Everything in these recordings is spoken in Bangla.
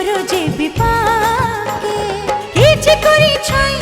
করো যে বিপাকে। কি যে করি ছাই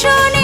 শোনা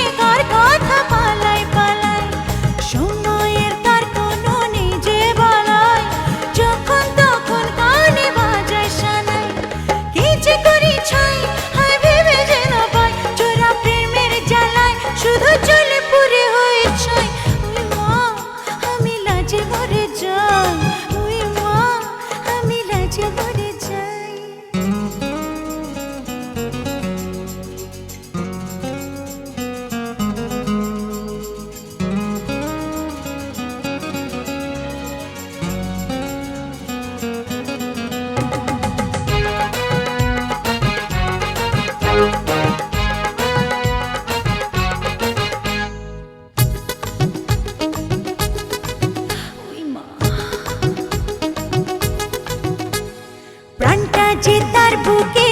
जी भूखे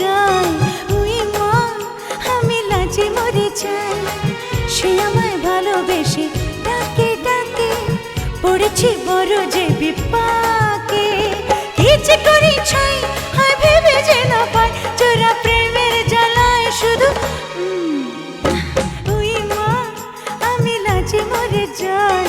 যাই, ওই মা আমি লাজে মরে যাই। সে আমায় ভালোবেসে ডাকে ডাকে, পড়েছি বড় যে বিপাকে। কি যে করি ছাই হায় ভেবে যে না পায় চোরা প্রেমের জ্বালায় শুধু ওই মা আমি লাজে মরে যাই।